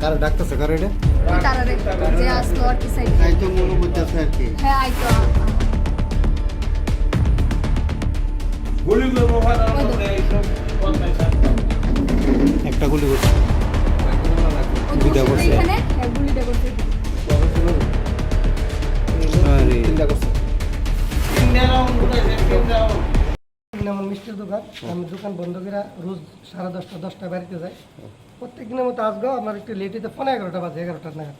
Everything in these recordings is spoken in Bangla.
কারে ডাকতেছে? কারে এটা? তারা যে আসলো আর কি সাইড তাই মনে করতেছে আর কি। হ্যাঁ আইতো গুলি করে মোবাইলের মধ্যে এইসব কথা থাকতো একটা গুলি করছে দুইটা করছে। হ্যাঁ, গুলিটা করছে। আরে। তিনটা করছে। তিনটা রাউন্ড তিনটা রাউন্ড। যেমন মিষ্টির দোকান আমি দোকান বন্ধ করে রোজ সাড়ে দশটা দশটা বাড়িতে যাই। প্রত্যেক দিনের মতো আসব আমার একটু লেটিতে পনেরো এগারোটা বাজে এগারোটা নাগাদ।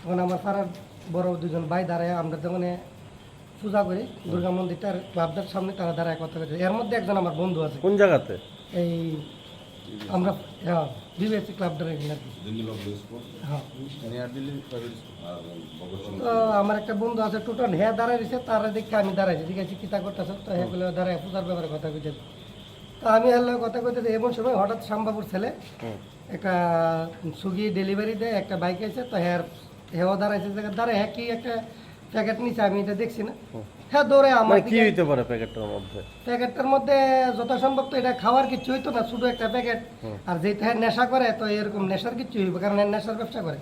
তখন আমার পাড়ার বড় দুজন ভাই দাঁড়ায় আমরা যখন পূজা করি। দুর্গা মন্দিরটার বাবদার সামনে তারা দাঁড়ায় কথা বলছে এর মধ্যে একজন আমার বন্ধু আছে। কোন জায়গাতে? এই আমরা ক্লাবটার এখানে আর হ্যাঁ। তো আমার একটা বন্ধু আছে টোটাল হ্যাঁ দাঁড়ায় রয়েছে তারা দেখে আমি দাঁড়াইছি ঠিক আছে কিতা করতেছে? তো হ্যাঁ দাঁড়ায় পূজার ব্যাপারে কথা কইতে তো আমি হলো কথা কইতে এমন সময় হঠাৎ শামবাবুর ছেলে একটা সুগি ডেলিভারি দেয় একটা বাইক আছে তো হ্যাঁ হ্যাঁ দাঁড়াইছে দাঁড়ায় হ্যাঁ কি একটা প্যাকেট নিচে আমি এটা দেখছি না। হ্যাঁ দৌড়ে আমার মানে কি হইতে পারে প্যাকেটটার মধ্যে? প্যাকেটটার মধ্যে যথাসম্ভব তো এটা খাওয়ার কিছু হইতো না শুধু একটা প্যাকেট। আর যেহেতু হ্যাঁ নেশা করে তো এরকম নেশার কিছু হইবে কারণ এর নেশার ব্যবসা করে।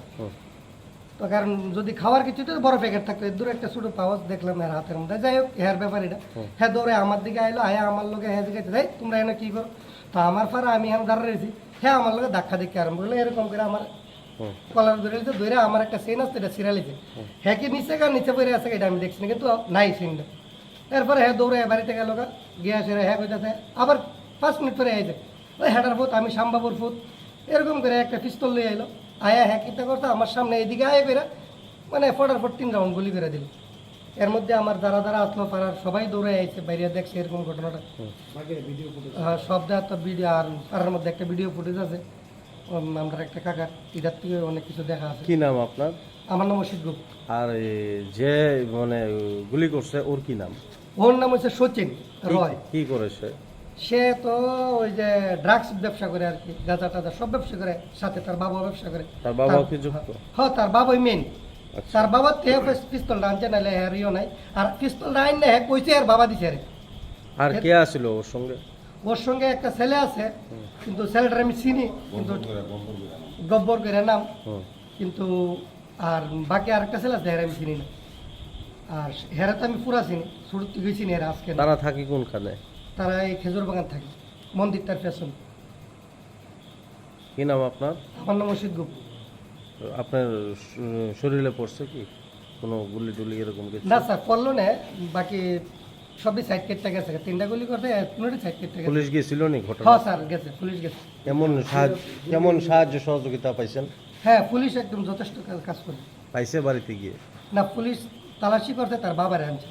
তো কারণ যদি খাওয়ার কিছু তো বড় প্যাকেট থাকতো। এর দূরে একটা ছোট পাওয়াজ দেখলাম এর হাতের মধ্যে। যাই হোক হেয়ার ব্যাপার এটা। হ্যাঁ দৌড়ে আমার দিকে আইলো হ্যাঁ আমার লোকে হ্যাঁ দিকে যাই তোমরা এনে কি করো? তো আমার ফারা আমি এখন দাঁড়া রয়েছি হ্যাঁ আমার লোকে ধাক্কা দেখে আরম্ভ করল। এরকম করে আমার। কলার ধরে ধরে আমার একটা সেন আসছে এটা হ্যাঁ কি নিচে গা নিচে পড়ে আছে এটা আমি দেখছি না কিন্তু নাই সিনটা এরপরে হ্যাঁ দৌড়ে বাড়িতে গেল গা গিয়ে আসে হ্যাঁ কইতাছে আবার পাঁচ মিনিট পরে আইছে। ওই হ্যাটার ফুট আমি শামবাবুর ফুট এরকম করে একটা পিস্তল লিয়ে আইলো। আয়া হ্যাঁ কিতা করতো আমার সামনে এদিকে আয় বেরা মানে ফটার ফট তিন রাউন্ড গুলি করে দিল। এর মধ্যে আমার দ্বারা দ্বারা আসলো পাড়ার সবাই দৌড়ে আইছে বাইরে দেখছে এরকম ঘটনাটা। হ্যাঁ, সব দেওয়ার তো ভিডিও আর পাড়ার মধ্যে একটা ভিডিও ফুটেজ আছে। আমরা একটা কাকার। থেকে অনেক কিছু দেখা আছে। কি নাম আপনার? আমার নাম অসিত গুপ আর যে মানে গুলি করছে ওর কি নাম? ওর নাম হচ্ছে সচিন রয়। কি করেছে সে? তো ওই যে ড্রাগস ব্যবসা করে আর কি গাঁজা টাজা সব ব্যবসা করে সাথে তার বাবা ব্যবসা করে। তার বাবাও কি যুক্ত? হ্যাঁ তার বাবাই মেন আচ্ছা। তার বাবা তে পিস্তল আনছে নাহলে হ্যারিও নাই। আর পিস্তল আইন না হ্যাঁ কইছে আর বাবা দিছে আর। কে আসছিল ওর সঙ্গে? ওর সঙ্গে একটা ছেলে আছে কিন্তু ছেলেটা আমি চিনি কিন্তু গব্বর করে নাম কিন্তু আর বাকি আরেকটা ছেলে আছে হেরা আমি চিনি না। আর হেরা তো আমি পুরা চিনি শুরু থেকে চিনি হেরা আজকে। তারা থাকি কোনখানে? তারা এই খেজুর বাগান থাকে মন্দিরটার পেছন। কি নাম আপনার? আমার নাম অসিত গুপ আপনার শরীরে পড়ছে কি? কোনো গুলি টুলি এরকম কিছু? না স্যার পড়ল না বাকি সবই সাইড কেটে গেছে। তিনটা গুলি করতে সাইড কেটে গেছে। পুলিশ গিয়েছিল নি ঘটনা হ্যাঁ স্যার গেছে পুলিশ গেছে। কেমন সাহায্য কেমন সাহায্য সহযোগিতা পাইছেন? হ্যাঁ পুলিশ একদম যথেষ্ট কাজ- করে। পাইছে বাড়িতে গিয়ে? না পুলিশ তালাশি করতে তার বাবারে আনছে।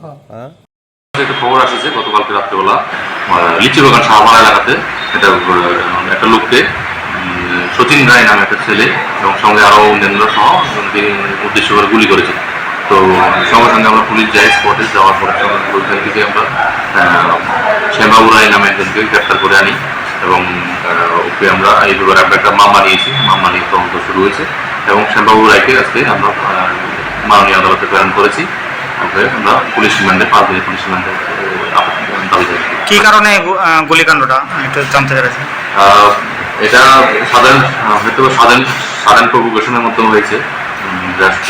হ্যাঁ। হ্যাঁ? একটা খবর আসছে গতকালকে রাত্রেবেলা লিচি বাগান শাহমারা এলাকাতে। এটা একটা লোককে সচিন রায় নামে একটা ছেলে এবং সঙ্গে আরও অন্যান্য সহ তিনি উদ্দেশ্য করে গুলি করেছে। তো সঙ্গে সঙ্গে আমরা পুলিশ যাই স্পটে যাওয়ার পরে ওইখান থেকে আমরা আহ, শ্যামবাবু রায় নামে একজনকে গ্রেপ্তার করে আনি এবং ওকে আমরা এই ব্যাপারে আমরা একটা মামলা নিয়েছি। মামলা নিয়ে তদন্ত শুরু হয়েছে এবং শ্যামবাবু রায়কে আজকে আমরা মাননীয় আদালতে প্রেরণ করেছি। আমরা পুলিশ রিমান্ডে পাঁচ দিনের পুলিশ রিমান্ডে কি কারণে গুলিকাণ্ডটা? একটু জানতে আহ, এটা সাধারণ হয়তো সাধারণ সাধারণ প্রভোকেশনের মাধ্যমে হয়েছে। জাস্ট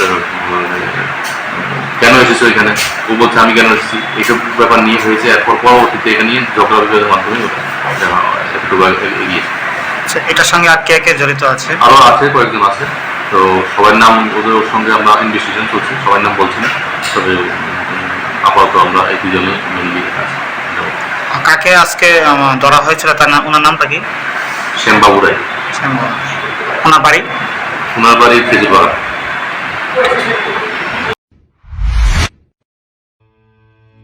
কেন এসেছ এখানে? ও বলছে আমি কেন এসেছি? এইসব ব্যাপার নিয়ে হয়েছে এরপর পরবর্তীতে এটা নিয়ে ঝগড়া বিবাদের মাধ্যমে একটু এগিয়েছে আচ্ছা, এটার সঙ্গে আর কে কে জড়িত আছে? আরও আছে কয়েকজন আছে। তো সবার নাম ওদের সঙ্গে আমরা ইনভেস্টিগেশন করছি সবার নাম বলছি না। তবে আপাতত আমরা এই দুজনে মেনলি আছি। কাকে আজকে ধরা হয়েছিল? তার নাম ওনার নামটা কি? শ্যামবাবু রায়। শ্যামবাবু। ওনার বাড়ি? ওনার বাড়ি খেজুরবাড়া